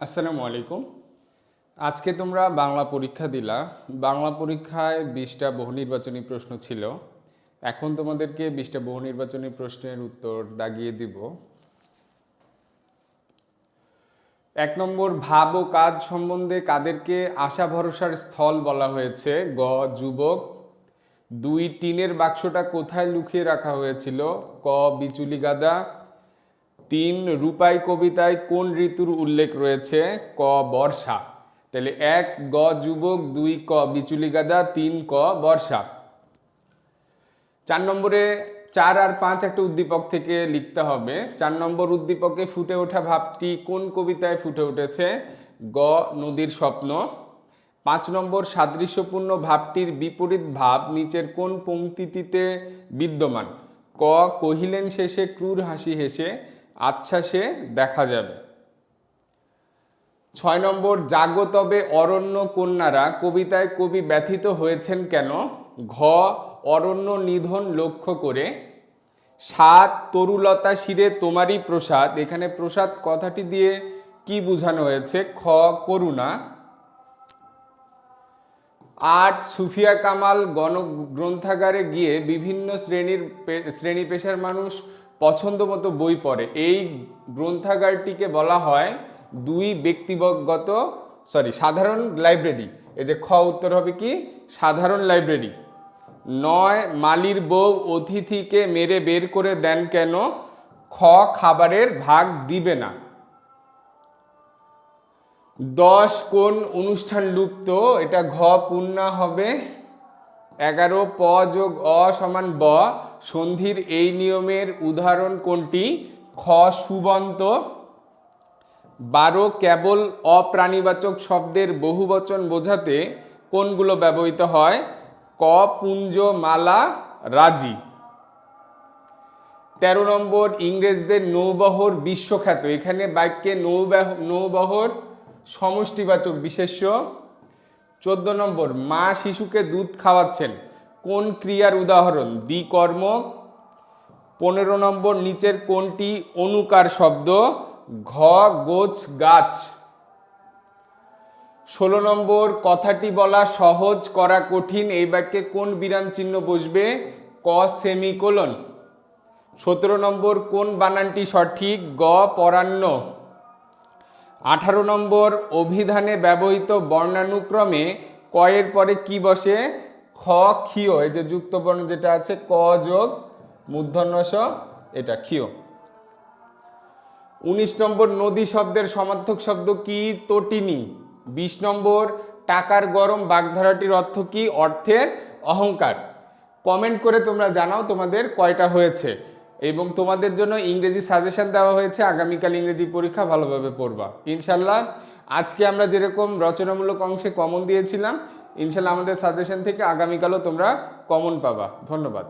আসসালামু আলাইকুম। আজকে তোমরা বাংলা পরীক্ষা দিলা। বাংলা পরীক্ষায় বিশটা বহু নির্বাচনী প্রশ্ন ছিল। এখন তোমাদেরকে বিশটা বহু নির্বাচনী প্রশ্নের উত্তর দাগিয়ে দিব। এক নম্বর, ভাব ও কাজ সম্বন্ধে কাদেরকে আশা ভরসার স্থল বলা হয়েছে? গ, যুবক। দুই, টিনের বাক্সটা কোথায় লুকিয়ে রাখা হয়েছিল? ক বিচুলি গাদা তিন রূপাই কবিতায় কোন ঋতুর উল্লেখ রয়েছে? ক, বর্ষা। তাহলে এক, গ, যুবক, দুই, ক, বিচুলি গাদা, তিন, ক, বর্ষা। চার নম্বরে চার আর পাঁচ একটা উদ্দীপক থেকে লিখতে হবে। চার নম্বর উদ্দীপকে ফুটে ওঠা ভাবটি কোন কবিতায় ফুটে উঠেছে? গ, নদীর স্বপ্ন। পাঁচ নম্বর সাদৃশ্যপূর্ণ ভাবটির বিপরীত ভাব নিচের কোন পংক্তিটিতে বিদ্যমান? ক, কহিলেন শেষে ক্রূর হাসি হেসে। আচ্ছাসে দেখা যাবে। ছয় নম্বর, জাগো তবে অরণ্য কন্যারা, কবিতায় কবি ব্যথিত হয়েছেন কেন? ঘ, অরণ্য নিধন লক্ষ্য করে। সাত, তরুলতা শিরে তোমারই প্রসাদ। এখানে প্রসাদ কথাটি দিয়ে কি বোঝানো হয়েছে? খ, করুণা। আট, সুফিয়া কামাল গণ গ্রন্থাগারে গিয়ে বিভিন্ন শ্রেণির শ্রেণি পেশার মানুষ পছন্দ মতো বই পড়ে। এই গ্রন্থাগারটিকে বলা হয় দুই ব্যক্তিগত সরি সাধারণ লাইব্রেরি। এই যে খ উত্তর হবে কি? সাধারণ লাইব্রেরি। নয়, মালির বউ অতিথিকে মেরে বের করে দেন কেন? খ, খাবারের ভাগ দিবে না। দশ, কোন অনুষ্ঠান লুপ্ত? এটা ঘ, পূর্ণা হবে। এগারো, প যোগ অ সমান ব। সন্ধির এই নিয়মের উদাহরণ কোনটি? খ, সুবন্ত। বারো, কেবল অপ্রাণীবাচক শব্দের বহুবচন বোঝাতে কোনগুলো ব্যবহৃত হয়? ক, পুঞ্জ, মালা, রাজি। তেরো নম্বর, ইংরেজদের নৌবহর বিশ্বখ্যাত। এখানে বাক্যে নৌবাহ নৌবহর সমষ্টিবাচক বিশেষ্য। চোদ্দ নম্বর, মা শিশুকে দুধ খাওয়াচ্ছেন। কোন ক্রিয়ার উদাহরণ? দ্বিকর্ম। পনেরো নম্বর, নিচের কোনটি অনুকার শব্দ? ঘ, গোছ, গাছ। ষোলো নম্বর, কথাটি বলা সহজ, করা কঠিন। এই বাক্যে কোন বিরাম চিহ্ন বসবে? ক, সেমিকোলন। সতেরো নম্বর, কোন বানানটি সঠিক? গ, পরান্ন। আঠারো নম্বর, অভিধানে ব্যবহৃত বর্ণানুক্রমে কয়ের পরে কি বসে? খ, ক্ষীয়, এই যে যুক্ত বর্ণ যেটা আছে, ক যোগ মূর্ধন্যস এটা ক্ষীয়। উনিশ নম্বর নদী শব্দের সমার্থক শব্দ কি? তটিনী। বিশ নম্বর, টাকার গরম বাগধারাটির অর্থ কি? অর্থের অহংকার। কমেন্ট করে তোমরা জানাও তোমাদের কয়টা হয়েছে এবং তোমাদের জন্য ইংরেজি সাজেশন দেওয়া হয়েছে। আগামীকাল ইংরেজি পরীক্ষা ভালোভাবে পড়বা। ইনশাল্লাহ, আজকে আমরা যেরকম রচনামূলক অংশে কমন দিয়েছিলাম ইনশাল্লাহ আমাদের সাজেশন থেকে আগামীকালও তোমরা কমন পাবা। ধন্যবাদ।